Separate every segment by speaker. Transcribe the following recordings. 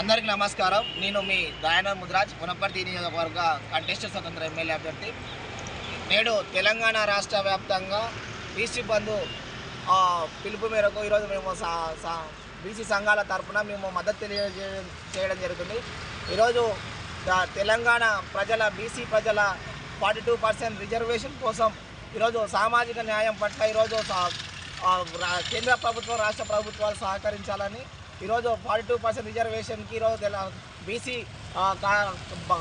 Speaker 1: అందరికి నమస్కారం. నేను మీ దయానంద్ ముద్రాజ్ మునపర్తి నియోజకవర్గ కంటెస్ట్ స్వతంత్ర ఎమ్మెల్యే అభ్యర్థి. నేడు తెలంగాణ రాష్ట్ర వ్యాప్తంగా బీసీ బంధు పిలుపు మేరకు ఈరోజు మేము సా- బీసీ సంఘాల తరఫున మేము మద్దతు తెలియజేయడం జరుగుతుంది. ఈరోజు తెలంగాణ ప్రజల బీసీ ప్రజల ఫార్టీ టూ పర్సెంట్ రిజర్వేషన్ కోసం ఈరోజు సామాజిక న్యాయం పట్ల ఈరోజు రా- కేంద్ర ప్రభుత్వం రాష్ట్ర ప్రభుత్వాలు సహకరించాలని ఈరోజు ఫార్టీ టూ పర్సెంట్ రిజర్వేషన్కి ఈరోజు బీసీ కా-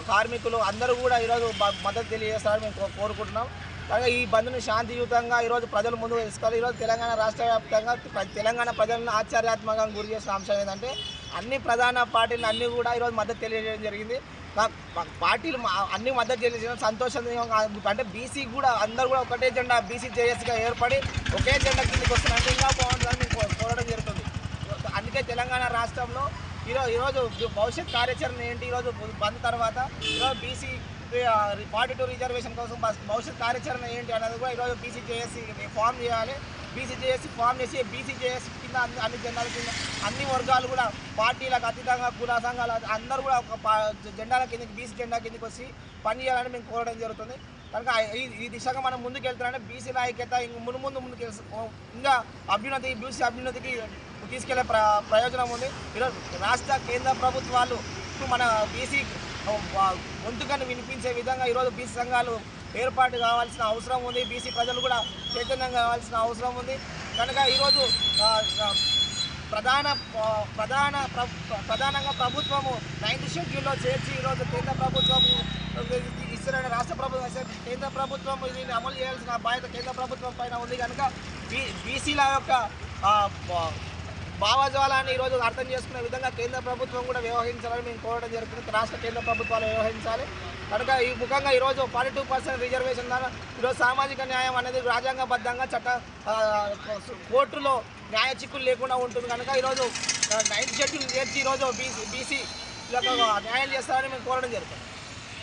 Speaker 1: కార్మికులు అందరూ కూడా ఈరోజు మద్దతు తెలియజేస్తారని మేము కో- కోరుకుంటున్నాం. అలాగే ఈ బంద్ను శాంతియుతంగా ఈరోజు ప్రజలు ముందుకు తీసుకోవాలి ఈరోజు తెలంగాణ రాష్ట్ర వ్యాప్తంగా తెలంగాణ ప్రజలను ఆశ్చర్యాత్మకంగా గురి చేసిన అంశం ఏంటంటే అన్ని ప్రధాన పార్టీలు అన్నీ కూడా ఈరోజు మద్దతు తెలియజేయడం జరిగింది. పార్టీలు అన్ని మద్దతు తెలియజేయడం సంతోషంగా అంటే బీసీ కూడా అందరూ కూడా ఒకటే జెండా బీసీ జేఎస్గా ఏర్పడి ఒకే జెండా కిందకి వస్తున్నారు ఇంకా బాగుంటుందని మేము కో- కోరడం జరుగుతుంది అందుకే తెలంగాణ రాష్ట్రంలో. ఈరోజు ఈరోజు భవిష్యత్ కార్యాచరణ ఏంటి? ఈరోజు బంద్ తర్వాత ఈరోజు బీసీ ఫార్టీ టూ రిజర్వేషన్ కోసం భవిష్యత్ కార్యాచరణ ఏంటి అనేది కూడా ఈరోజు బీసీ జేఏసీ ఫామ్ చేయాలి. బీసీ ఫామ్ చేసి బీసీ కింద అన్ని అన్ని జెండాల కింద అన్ని వర్గాలు కూడా పార్టీలకు అతీతంగా కుల సంఘాలు అందరూ కూడా ఒక జెండాల కిందకి బీసీ జెండా కిందకి వచ్చి పని చేయాలని మేము కోరడం జరుగుతుంది. కనుక ఈ ఈ దిశగా మనం ముందుకు వెళ్తున్నామంటే బీసీల ఐక్యత ఇంక ముందు ముందు ముందుకు ఇంకా అభ్యున్నతి బీసీ అభ్యున్నతికి తీసుకెళ్ళే ప్ర ప్రయోజనం ఉంది. ఈరోజు రాష్ట్ర కేంద్ర ప్రభుత్వాలు మన బీసీ గొంతుకను వినిపించే విధంగా ఈరోజు బీసీ సంఘాలు ఏర్పాటు కావాల్సిన అవసరం ఉంది. బీసీ ప్రజలు కూడా చైతన్యం కావాల్సిన అవసరం ఉంది. కనుక ఈరోజు ప్రధాన ప్రధాన ప్ర- ప్రధానంగా ప్రభుత్వము నైన్త్ షెడ్యూల్లో చేర్చి ఈరోజు కేంద్ర ప్రభుత్వము ఇస్తున్న రాష్ట్ర ప్రభుత్వం కేంద్ర ప్రభుత్వం దీన్ని అమలు చేయాల్సిన బాధ్యత కేంద్ర ప్రభుత్వం పైన ఉంది. కనుక బీ బీసీల యొక్క భావజాలాన్ని ఈరోజు అర్థం చేసుకునే విధంగా కేంద్ర ప్రభుత్వం కూడా వ్యవహరించాలని మేము కోరడం జరుగుతుంది. రాష్ట్ర కేంద్ర ప్రభుత్వాలు వ్యవహరించాలి. కనుక ఈ ముఖంగా ఈరోజు ఫార్టీ టూ పర్సెంట్ రిజర్వేషన్ ద్వారా ఈరోజు సామాజిక న్యాయం అనేది రాజ్యాంగబద్ధంగా చట్ట కోర్టులో న్యాయ చిక్కులు లేకుండా ఉంటుంది. కనుక ఈరోజు నైన్త్ షెడ్యూల్ చేర్చి ఈరోజు బీసీ బీసీ న్యాయం చేస్తారని మేము కోరడం జరుగుతుంది.